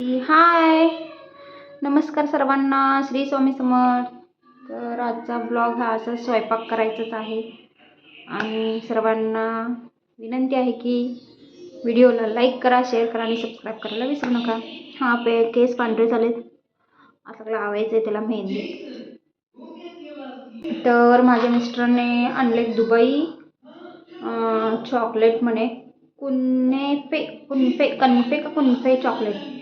हाय. नमस्कार सर्वांना श्री स्वामी समर्थ. तर आजचा ब्लॉग हा असा स्वयंपाक करायचाच आहे. आणि सर्वांना विनंती आहे की व्हिडिओला लाईक करा शेअर करा आणि सबस्क्राईब करायला विसरू नका. हा पे केस पांढरे झालेत. आता लावायचं आहे त्याला मेहंदी. तर माझ्या मिस्टरने आणले दुबई चॉकलेट म्हणे. कुन्नेफे कुन्फे कन्फे का कुन्फे चॉकलेट?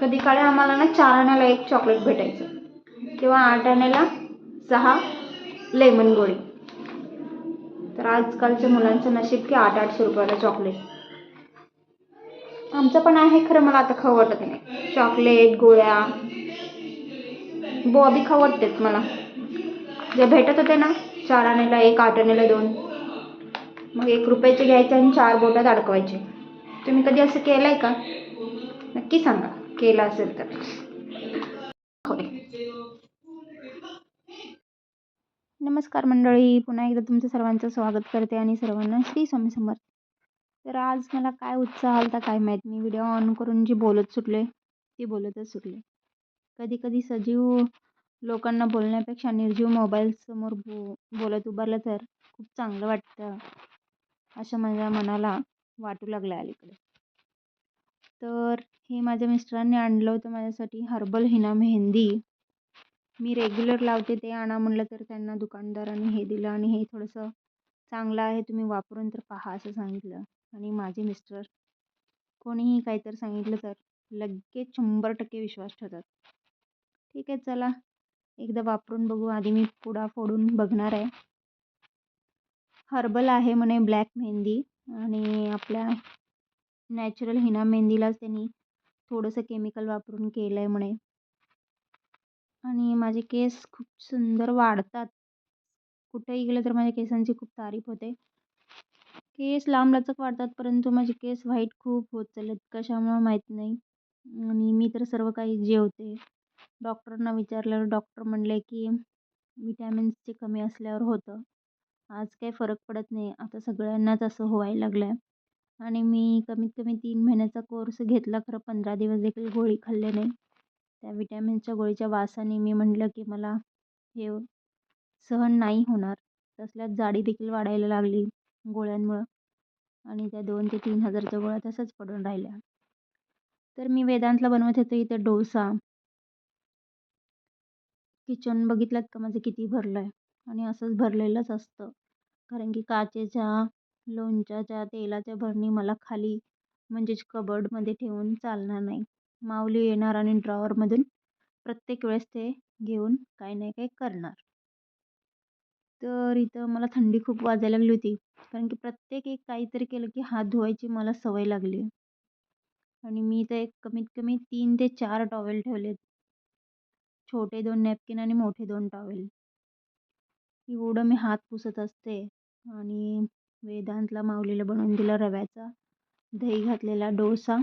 कधी काळी आम्हाला ना चार आण्याला एक चॉकलेट भेटायचं. किंवा आठ आण्याला सहा लेमन गोळी. तर आजकालच्या मुलांचं नशीब की आठ आठशे रुपयाला चॉकलेट आमचं पण आहे खरं मला आता खाऊ वाटत नाही. चॉकलेट गोळ्या. बॉबी खाऊ वाटतेत मला. जे भेटत होते ना चार आण्याला एक आठ आण्याला दोन. मग एक रुपयाचे घ्यायचे आणि चार बोटात अडकवायचे. तुम्ही कधी असं केलं आहे का? नक्की सांगा. केला असेल तर. नमस्कार मंडळी पुन्हा एकदा तुमचं सर्वांचं स्वागत करते आणि सर्वांना श्री स्वामी समर्थ. तर आज मला काय उत्साह आलता काय माहीत? मी व्हिडिओ ऑन करून जी बोलत सुटले ती बोलतच सुटले. कधी कधी सजीव लोकांना बोलण्यापेक्षा निर्जीव मोबाईलसमोर बो बोलत उभारलं तर खूप चांगलं वाटतं असं माझ्या मनाला वाटू लागलं अलीकडे. तर हे माझ्या मिस्टरांनी आणलं होतं माझ्यासाठी हर्बल हिना मेहंदी. मी रेग्युलर लावते ते आणा म्हणलं तर त्यांना दुकानदाराने हे दिलं आणि हे थोडंसं चांगलं आहे तुम्ही वापरून तर पहा असं सांगितलं. आणि माझे मिस्टर कोणीही काहीतरी सांगितलं तर लगेच शंभर टक्के विश्वास ठेवतात. ठीक आहे चला. एकदा वापरून बघू. आधी मी पुडा फोडून बघणार आहे. हर्बल आहे म्हणे ब्लॅक मेहंदी आणि आपल्या नॅचरल हिना मेहंदीलाच त्यांनी थोडंसं केमिकल वापरून केलं आहे म्हणे. आणि माझे केस खूप सुंदर वाढतात. कुठेही गेलं तर माझ्या केसांची खूप तारीफ होते. केस लांब लचक वाढतात परंतु माझे केस व्हाईट खूप होत चाललेत. कशामुळं माहीत नाही. आणि मी तर सर्व काही जेवते. डॉक्टरांना विचारल्यावर डॉक्टर म्हणले की विटॅमिन्सचे कमी असल्यावर होतं. आज काही फरक पडत नाही. आता सगळ्यांनाच असं व्हायला लागलं आहे आणि मी कमीत कमी तीन महिन्याचा कोर्स घेतला. खरं पंधरा दिवस देखील गोळी खाल्ले नाही. त्या विटॅमिनच्या गोळीच्या वासाने मी म्हटलं की मला हे सहन नाही होणार. तसल्यात जाडी देखील वाढायला लागली गोळ्यांमुळं. आणि त्या दोन ते तीन हजारच्या गोळ्या तसंच पडून राहिल्या. तर मी वेदांतला बनवत होते इथे डोसा. किचन बघितलं का? माझं किती भरलं आहे आणि असंच भरलेलंच असतं. कारण की काचेच्या लोणच्याच्या तेलाच्या भरणी मला खाली म्हणजेच कबर्डमध्ये ठेवून चालणार नाही. माऊली येणार आणि ड्रॉवरमधून प्रत्येक वेळेस ते घेऊन काही नाही काही करणार. तर इथं मला थंडी खूप वाजायला लागली होती कारण की प्रत्येक एक काहीतरी केलं की हात धुवायची मला सवय लागली. आणि मी तर एक कमीत कमी तीन ते चार टॉवेल ठेवलेत. छोटे दोन नॅपकिन आणि मोठे दोन टॉवेल. एवढं मी हात पुसत असते आणि वेदांतला माऊलीला बनवून दिला रव्याचा. दही घातलेला डोसा.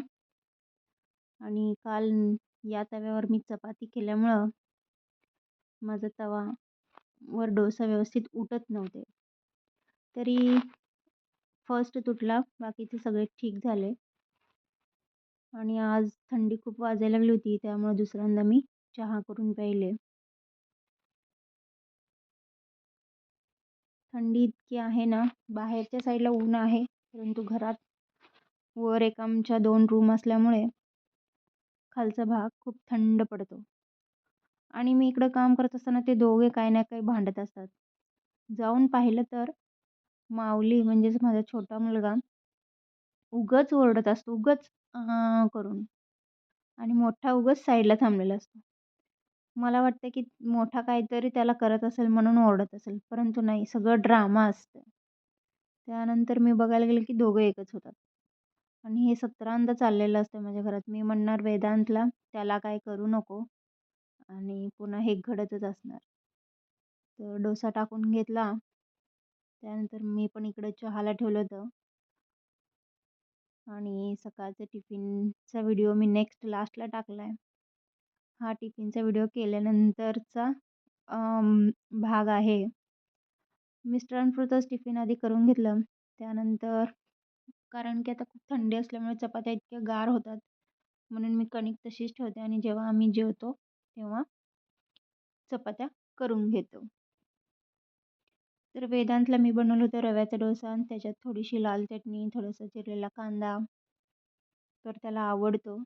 आणि काल या तव्यावर मी चपाती केल्यामुळं माझा तवा वर डोसा व्यवस्थित उठत नव्हते. तरी फर्स्ट तुटला बाकीचे सगळे ठीक झाले. आणि आज थंडी खूप वाजायला लागली होती त्यामुळे दुसऱ्यांदा मी चहा करून प्यायले. थंडी इतकी आहे ना बाहेरच्या साईडला ऊन आहे परंतु घरात वर एक आमच्या दोन रूम असल्यामुळे खालचा भाग खूप थंड पडतो. आणि मी इकडं काम करत असताना ते दोघे काही ना काही भांडत असतात. जाऊन पाहिलं तर माऊली म्हणजेच माझा छोटा मुलगा उगच ओरडत असतो उगच करून. आणि मोठा उगच साईडला थांबलेला असतो. मला वाटतं की मोठा काहीतरी त्याला करत असेल म्हणून ओरडत असेल. परंतु नाही सगळं ड्रामा असतं. त्यानंतर मी बघायला गेले की दोघं एकच होतात. आणि हे सतरांदा चाललेलं असतं माझ्या घरात. मी म्हणणार वेदांतला त्याला काय करू नको. आणि पुन्हा हे घडतच असणार. तर डोसा टाकून घेतला. त्यानंतर मी पण इकडं चहाला ठेवलं होतं. आणि सकाळचं टिफिनचा व्हिडिओ मी नेक्स्ट लास्टला टाकला आहे हा टिफिनचा व्हिडिओ केल्यानंतरचा भाग आहे. मिस्टरांपुरतंच टिफिन आधी करून घेतलं. त्यानंतर कारण की आता खूप थंडी असल्यामुळे चपात्या इतक्या गार होतात. म्हणून मी कणिक तशीच ठेवते आणि जेव्हा आम्ही जेवतो तेव्हा चपात्या करून घेतो. तर वेदांतला मी बनवलं होतं रव्याचा डोसा आणि त्याच्यात थोडीशी लाल चटणी थोडासा चिरलेला कांदा. तर त्याला आवडतो.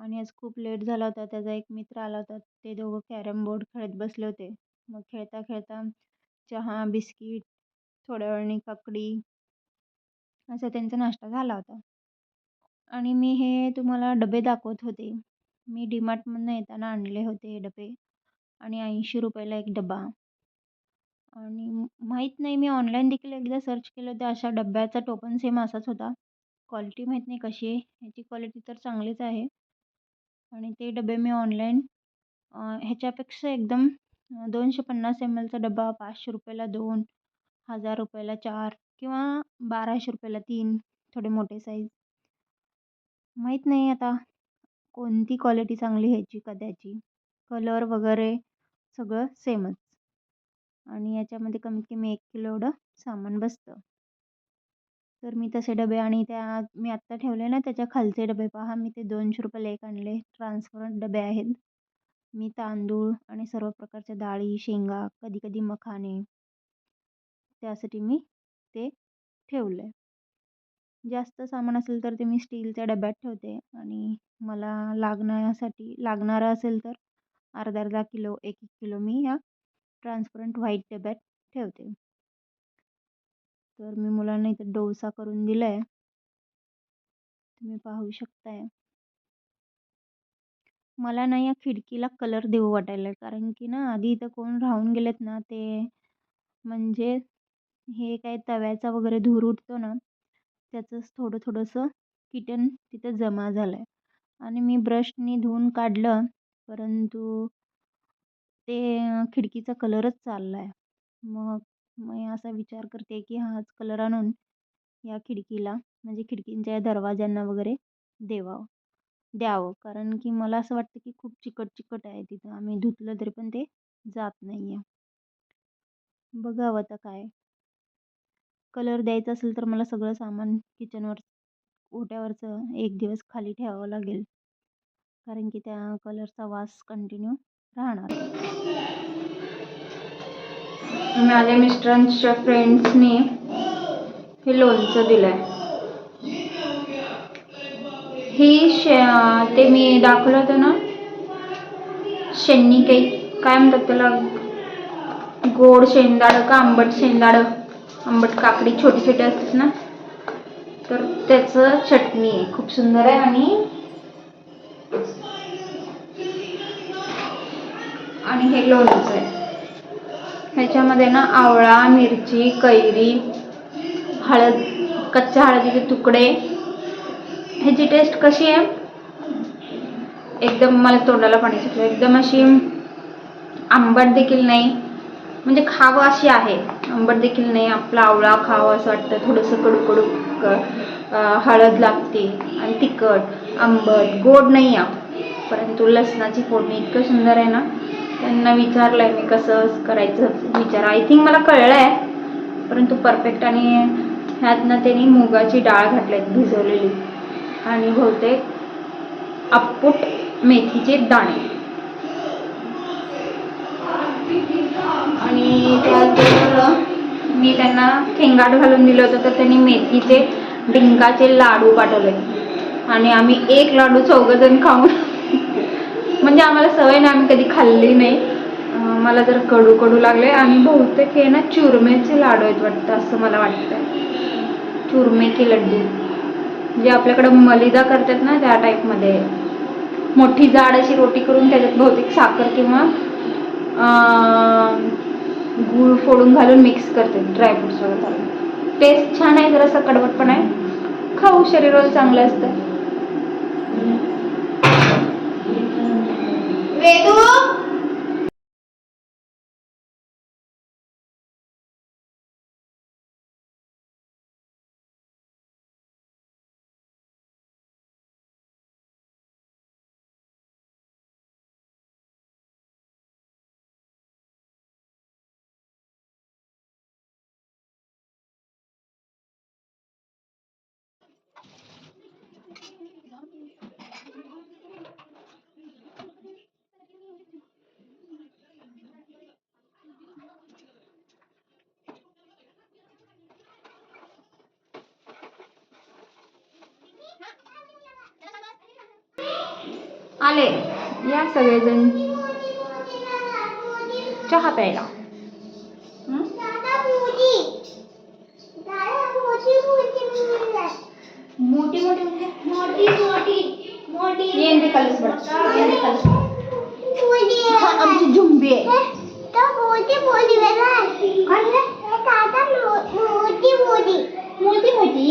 आणि आज खूप लेट झाला होता त्याचा एक मित्र आला होता ते दोघं कॅरम बोर्ड खेळत बसले होते. मग खेळता खेळता चहा बिस्किट थोड्या वेळाने काकडी असा त्यांचा नाश्ता झाला होता. आणि मी हे तुम्हाला डबे दाखवत होते. मी डीमार्टमधनं येताना आणले होते हे डबे. आणि ऐंशी रुपयाला एक डबा. आणि माहीत नाही मी ऑनलाईन देखील एकदा सर्च केलं होतं अशा डब्याचा टोपन सेम असाच होता. क्वालिटी माहीत नाही कशी आहे. ह्याची क्वालिटी तर चांगलीच आहे. आणि ते डबे मी ऑनलाईन ह्याच्यापेक्षा एकदम दोनशे पन्नास एम एलचा डबा पाचशे रुपयाला दोन हजार रुपयाला चार किंवा बाराशे रुपयाला तीन थोडे मोठे साईज माहीत नाही आता कोणती क्वालिटी चांगली ह्याची का त्याची कलर वगैरे सगळं सेमच आणि याच्यामध्ये कमीत कमी एक किलो एवढं सामान बसतं. तर मी तसे डबे आणि त्या मी आत्ता ठेवले ना त्याच्या खालचे डबे पहा मी ते दोनशे रुपयाला एक आणले. ट्रान्सपरंट डबे आहेत. मी तांदूळ आणि सर्व प्रकारच्या डाळी शेंगा कधी कधी मखाने त्यासाठी मी ते ठेवलं. आहे जास्त सामान असेल तर ते मी स्टीलच्या डब्यात ठेवते आणि मला लागण्यासाठी लागणारं असेल तर अर्धा अर्धा किलो एक एक किलो मी या ट्रान्सपरंट व्हाईट डब्यात ठेवते. तर मी मुलांना इथं डोसा करून दिला आहे तुम्ही पाहू शकताय. मला ना या खिडकीला कलर देऊ वाटायला कारण की ना आधी इथं कोण राहून गेलेत ना ते म्हणजे हे काय तव्याचा वगैरे धूर उठतो ना त्याचंच थोडं थोडंसं किटन तिथं जमा झालं आहे आणि मी ब्रशनी धुवून काढलं परंतु ते खिडकीचा कलरच चालला आहे मग मी असा विचार करते की हाच कलर आणून या खिडकीला म्हणजे खिडकींच्या या दरवाज्यांना वगैरे देवावं द्यावं. कारण की मला असं वाटतं की खूप चिकट चिकट आहे तिथं. आम्ही धुतलं तरी पण ते जात नाही आहे बघावं आता काय. कलर द्यायचा असेल तर मला सगळं सामान किचनवर ओट्यावरचं एक दिवस खाली ठेवावं लागेल. कारण की त्या कलरचा वास कंटिन्यू राहणार. माझ्या मिस्टरांच्या फ्रेंड्सनी हे लोणचं दिलं आहे ही शे ते मी दाखवलं होतं ना शेंनी काही काय म्हणतात त्याला? गोड शेंदाडं का आंबट शेंगदाडं आंबट काकडी छोटी छोटी असतात ना? तर त्याचं चटणी आहे. खूप सुंदर आहे आणि आणि हे लोणचं आहे. ह्याच्यामध्ये ना आवळा मिरची कैरी हळद कच्च्या हळदीचे तुकडे. ह्याची टेस्ट कशी आहे? एकदम मला तोंडाला पाणी सुटलं एकदम अशी आंबट देखील नाही. म्हणजे खावं अशी आहे. आंबट देखील नाही. आपला आवळा खावं असं वाटतं. थोडंसं कडू कडू हळद लागते. आणि तिखट आंबट गोड नाही आहे. परंतु लसणाची फोडणी इतकं सुंदर आहे ना. त्यांना विचारलं आहे मी कसं करायचं विचार. आय थिंक मला कळलं आहे परंतु परफेक्ट आणि ह्यातनं त्यांनी मुगाची डाळ घातली भिजवलेली. आणि बहुतेक आपूट मेथीचे दाणे. आणि त्याचबरोबर मी त्यांना खेंगाट घालून दिलं होतं तर त्यांनी मेथीचे डिंकाचे लाडू पाठवले आणि आम्ही एक लाडू चौघजण खाऊन म्हणजे आम्हाला सवय नाही आम्ही कधी खाल्ली नाही. मला जर कडू कडू लागले आणि बहुतेक हे ना चुरमेचे लाडू आहेत वाटतं असं मला वाटतं चुरमे की लड्डू. जे आपल्याकडं मलिदा करतात ना त्या टाईपमध्ये. मोठी जाड अशी रोटी करून त्याच्यात बहुतेक साखर किंवा गूळ फोडून घालून मिक्स करते ड्रायफ्रुट्स वगैरे घालून टेस्ट छान आहे जरासं कडवट पण आहे. खाऊ शरीराला चांगलं असतं. వెదు Thank you. आले या सगळेजण चहा प्यायला हं? मोठी मोठी म्हणजे मोठी मोठी मोठी येंदे कलस बरं येंदे कलस हा आमची झुंबी आहे मोठी मोठी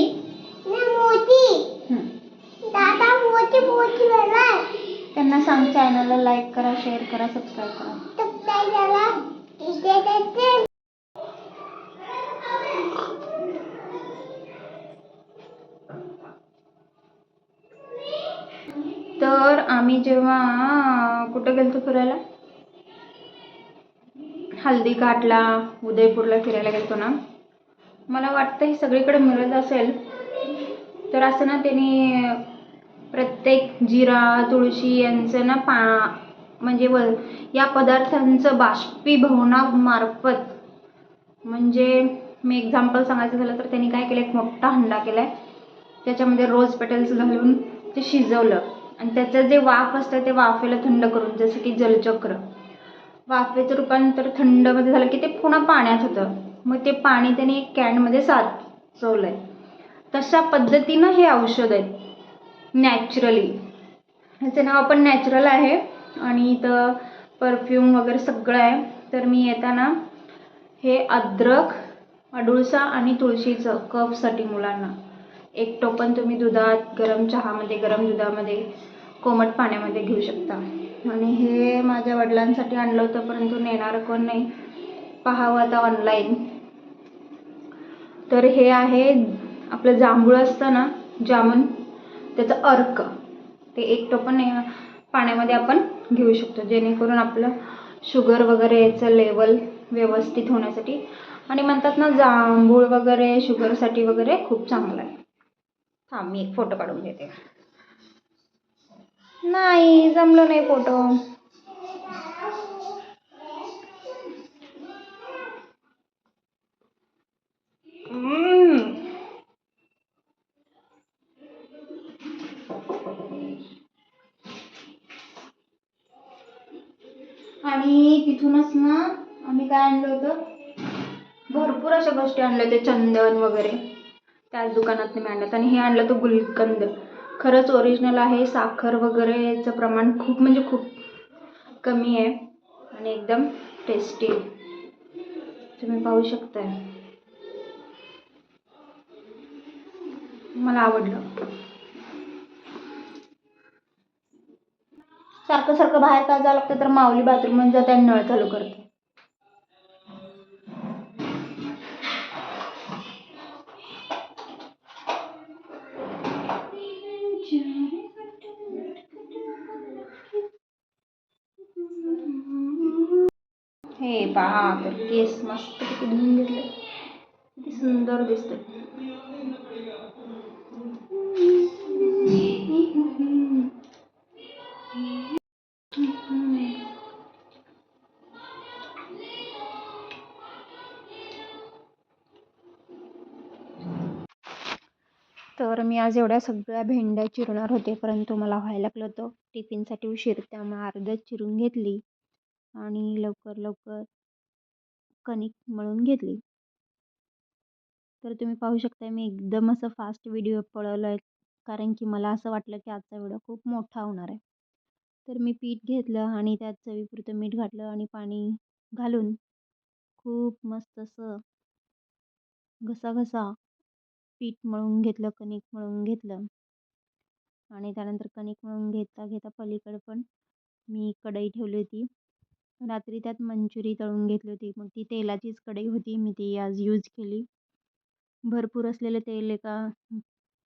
हं. त्यांना सांग चॅनलला लाईक करा शेअर करा सबस्क्राईब करा. तर आम्ही जेव्हा कुठं गेलतो फिरायला? हल्दी घाटला उदयपूरला फिरायला गेलतो ना. मला वाटतं हे सगळीकडे मिळत असेल. तर असं ना त्यांनी प्रत्येक जिरा तुळशी यांचं ना पा म्हणजे व या पदार्थांचं बाष्पीभवनामार्फत म्हणजे मी एक्झाम्पल सांगायचं झालं तर त्यांनी काय केलं एक मोठा हंडा केला आहे त्याच्यामध्ये रोज पेटल्स घालून ते शिजवलं. आणि त्याचं जे वाफ असतं ते वाफेला थंड करून जसं की जलचक्र. वाफेचं रूपांतर थंडमध्ये झालं की ते पुन्हा पाण्यात होतं. मग ते पाणी त्याने एक कॅनमध्ये साचवलं आहे तशा पद्धतीनं हे औषध आहेत. नॅचरली ह्याचं नाव पण नॅचरल आहे. आणि इथं परफ्यूम वगैरे सगळं आहे. तर मी येताना हे अद्रक अडुळसा आणि तुळशीचं कफसाठी मुलांना. एक टोपण तुम्ही दुधात गरम चहामध्ये गरम दुधामध्ये कोमट पाण्यामध्ये घेऊ शकता. आणि हे माझ्या वडिलांसाठी आणलं होतं परंतु नेणारं कोण नाही. पाहावं आता ऑनलाईन तर हे आहे आपलं जांभूळ असतं ना जामून. त्याचं अर्क. ते एक टोपण पाण्यामध्ये आपण घेऊ शकतो. जेणेकरून आपलं शुगर वगैरे याचं लेवल व्यवस्थित होण्यासाठी आणि म्हणतात ना जांभूळ वगैरे शुगरसाठी वगैरे खूप चांगलं आहे. थांब मी एक फोटो काढून घेते. नाही जमलं नाही फोटो. काय आणलं होतं? भरपूर अशा गोष्टी आणल्या होत्या चंदन वगैरे. त्याच दुकानात मी आणलं आणि हे आणलं होतं गुलकंद. खरंच ओरिजिनल आहे साखर वगैरेचं प्रमाण खूप म्हणजे खूप कमी आहे. आणि एकदम टेस्टी तुम्ही पाहू शकताय. मला आवडलं. सारखं सारखं बाहेर का जावं लागतं तर माऊली बाथरूममध्ये जाते आणि नळ चालू करते हे पहा तर केस मस्त किती धुवून घेतले किती सुंदर दिसत तर मी आज एवढ्या सगळ्या भेंड्या चिरणार होते परंतु मला व्हायला लागलं होतं. टिफिनसाठी उशीर त्यामुळे अर्ध्याच चिरून घेतली. आणि लवकर लवकर कणिक मळून घेतली. तर तुम्ही पाहू शकता मी एकदम असं फास्ट व्हिडिओ पळवला आहे कारण की मला असं वाटलं की आजचा व्हिडिओ खूप मोठा होणार आहे. तर मी पीठ घेतलं आणि त्यात चवीपुरतं मीठ घातलं आणि पाणी घालून खूप मस्त असं घसाघसा पीठ मळून घेतलं कणिक मळून घेतलं. आणि त्यानंतर कणिक मळून घेता घेता पलीकडे पण मी कढई ठेवली होती. रात्री त्यात मंचुरी तळून घेतली होती. मग ती तेलाचीच कढई होती. मी ती आज यूज केली. भरपूर असलेलं तेल एका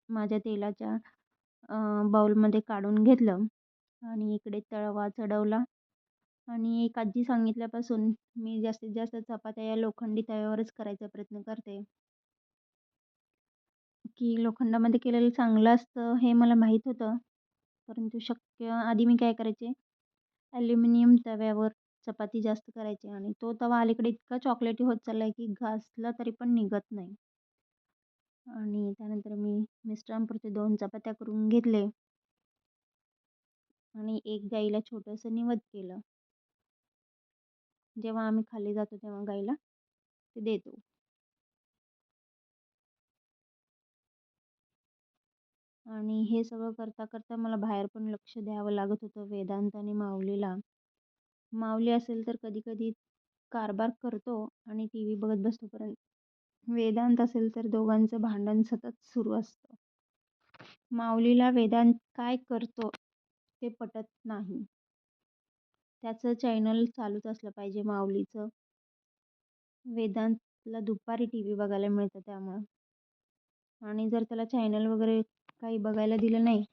माझ्या तेलाच्या बाउलमध्ये काढून घेतलं आणि इकडे तवा चढवला. आणि एक आजी सांगितल्यापासून मी जास्तीत जास्त चपात्या या लोखंडी तव्यावरच करायचा प्रयत्न करते. की लोखंडामध्ये केलेलं चांगलं असतं हे मला माहीत होतं. परंतु शक्य आधी मी काय करायचे? ॲल्युमिनियम तव्यावर चपाती जास्त करायची आणि तो तवा अलीकडे इतका चॉकलेटी होत चालला आहे की घासला तरी पण निघत नाही. आणि त्यानंतर मी मिस्टरांपुरते दोन चपात्या करून घेतले. आणि एक गाईला छोटंसं निवद केलं. जेव्हा आम्ही खाली जातो तेव्हा गाईला ते देतो. आणि हे सगळं करता करता मला बाहेर पण लक्ष द्यावं लागत होतं वेदांत आणि माऊलीला. माऊली असेल तर कधी कधी कारभार करतो आणि टी व्ही बघत बसतो. पर्यंत वेदांत असेल तर दोघांचं भांडण सतत सुरू असतं. माऊलीला वेदांत काय करतो ते पटत नाही. त्याचं चॅनल चालूच असलं पाहिजे माऊलीचं. वेदांतला दुपारी टी व्ही बघायला मिळतं त्यामुळं. आणि जर त्याला चॅनल वगैरे काही बघायला दिलं नाही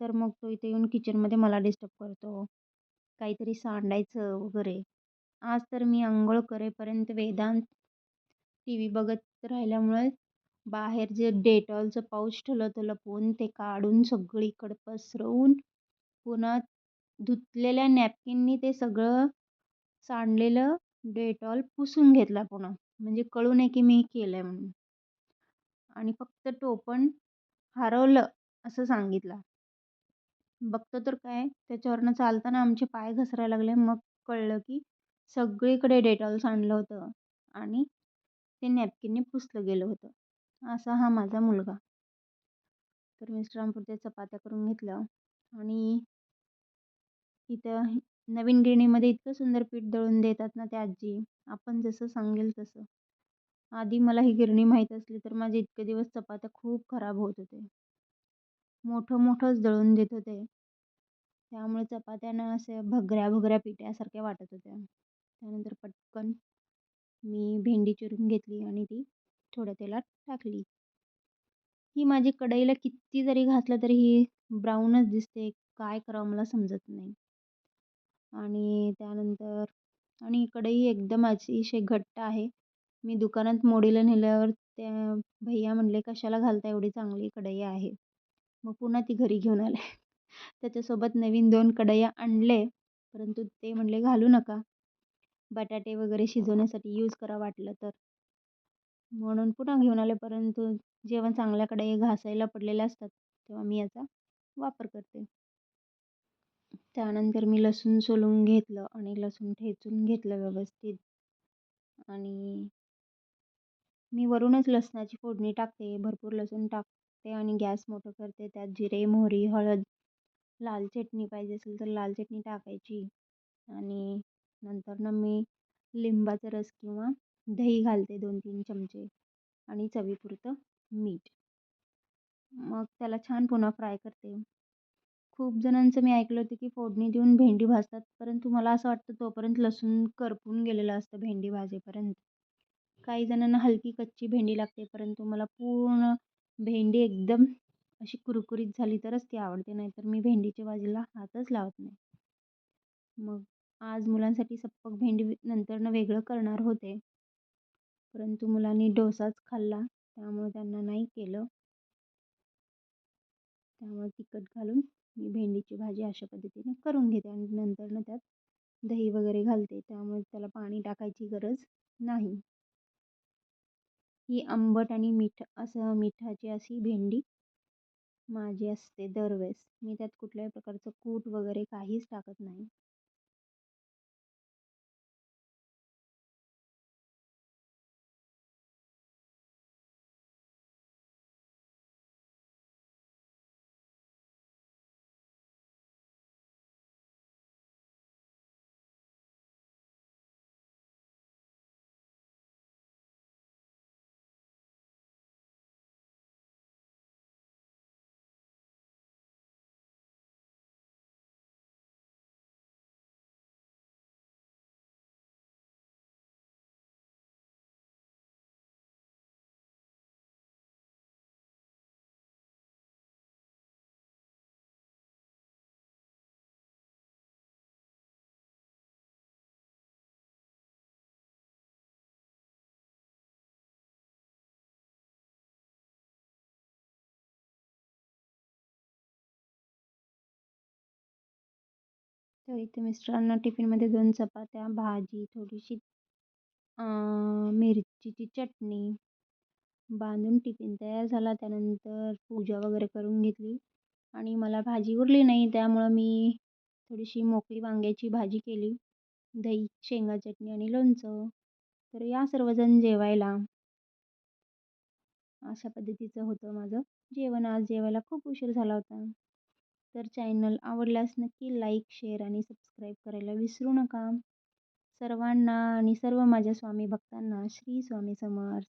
तर मग तो इथे येऊन किचनमध्ये मला डिस्टर्ब करतो. काहीतरी सांडायचं वगैरे. आज तर मी आंघोळ करेपर्यंत वेदांत टी व्ही बघत राहिल्यामुळे बाहेर जे डेटॉलचं पाऊच ठेवलं होतं लपवून ते काढून सगळीकडे पसरवून पुन्हा धुतलेल्या नॅपकिननी ते सगळं सांडलेलं डेटॉल पुसून घेतला पुन्हा. म्हणजे कळू नये की मी केलं आहे म्हणून. आणि फक्त टोपण हरवलं असं सांगितलं. बघतो तर काय त्याच्यावरनं चालताना आमचे पाय घसरायला लागले. मग कळलं की सगळीकडे डेटॉल सांडलं होतं आणि ते नॅपकिनने पुसलं गेलं होतं. असा हा माझा मुलगा. तर मिस्टरांपुरत्या चपात्या करून घेतल्या आणि इथं नवीन गिरणीमध्ये इतकं सुंदर पीठ दळून देतात ना त्या आजी. आपण जसं सांगेल तसं. आधी मला ही गिरणी माहीत असली तर माझे इतके दिवस चपात्या खूप खराब होत होते. मोठं मोठंच दळून देत होते. त्यामुळे चपात्यांना असे भगऱ्या भगऱ्या पिठ्यासारख्या वाटत होत्या त्यानंतर पटकन मी भेंडी चिरून घेतली आणि ती थोड्या तेलात टाकली. ही माझी कढईला किती जरी घातलं तरी ही ब्राऊनच दिसते. काय करावं मला समजत नाही. आणि त्यानंतर आणि कढई एकदम अतिशय घट्ट आहे. मी दुकानात मोडीला नेल्यावर त्या भैया म्हणले कशाला घालता एवढी चांगली कढई आहे? मग पुन्हा ती घरी घेऊन आले. त्याच्यासोबत नवीन दोन कढया आणले परंतु ते म्हणले घालू नका. बटाटे वगैरे शिजवण्यासाठी यूज करा वाटलं तर. म्हणून पुन्हा घेऊन आले परंतु जेव्हा चांगल्या कढया घासायला पडलेल्या असतात तेव्हा मी याचा वापर करते. त्यानंतर मी लसूण सोलून घेतलं आणि लसूण ठेचून घेतलं व्यवस्थित. आणि मी वरूनच लसणाची फोडणी टाकते भरपूर लसूण टाकते आणि गॅस मोठं करते. त्यात जिरे मोहरी हळद लाल चटणी पाहिजे असेल तर लाल चटणी टाकायची. आणि नंतर ना मी लिंबाचा रस किंवा दही घालते दोन तीन चमचे आणि चवीपुरतं मीठ. मग त्याला छान पुन्हा फ्राय करते. खूप जणांचं मी ऐकलं होतं की फोडणी देऊन भेंडी भाजतात परंतु मला असं वाटतं तोपर्यंत लसूण करपून गेलेलं असतं भेंडी भाजेपर्यंत. काही जणांना हलकी कच्ची भेंडी लागते परंतु मला पूर्ण भेंडी एकदम अशी कुरकुरीत झाली तरच ती आवडते नाहीतर मी भेंडीच्या भाजीला हातच लावत नाही. मग आज मुलांसाठी सप्पक भेंडी नंतरनं वेगळं करणार होते. परंतु मुलांनी डोसाच खाल्ला त्यामुळे त्यांना नाही केलं. त्यामुळे तिखट घालून मी भेंडीची भाजी अशा पद्धतीने करून घेते आणि नंतरनं त्यात दही वगैरे घालते त्यामुळे त्याला पाणी टाकायची गरज नाही. ही आंबट आणि मीठ असं मिठाची अशी भेंडी माझी असते दरवेळेस. मी त्यात कुठल्याही प्रकारचं कूट वगैरे काहीच टाकत नाही. तर इथे मिस्टरांना टिफिनमध्ये दोन चपात्या भाजी थोडीशी मिरचीची चटणी बांधून टिफिन तयार झाला. त्यानंतर पूजा वगैरे करून घेतली. आणि मला भाजी उरली नाही त्यामुळं मी थोडीशी मोकळी वांग्याची भाजी केली. दही शेंगा चटणी आणि लोणचं. तर या सर्वजण जेवायला. अशा पद्धतीचं होतं माझं जेवण. आज जेवायला खूप उशीर झाला होता. तर चॅनल आवडल्यास नक्की लाईक शेअर आणि सबस्क्राईब करायला विसरू नका. सर्वांना आणि सर्व माझ्या स्वामी भक्तांना श्री स्वामी समर्थ.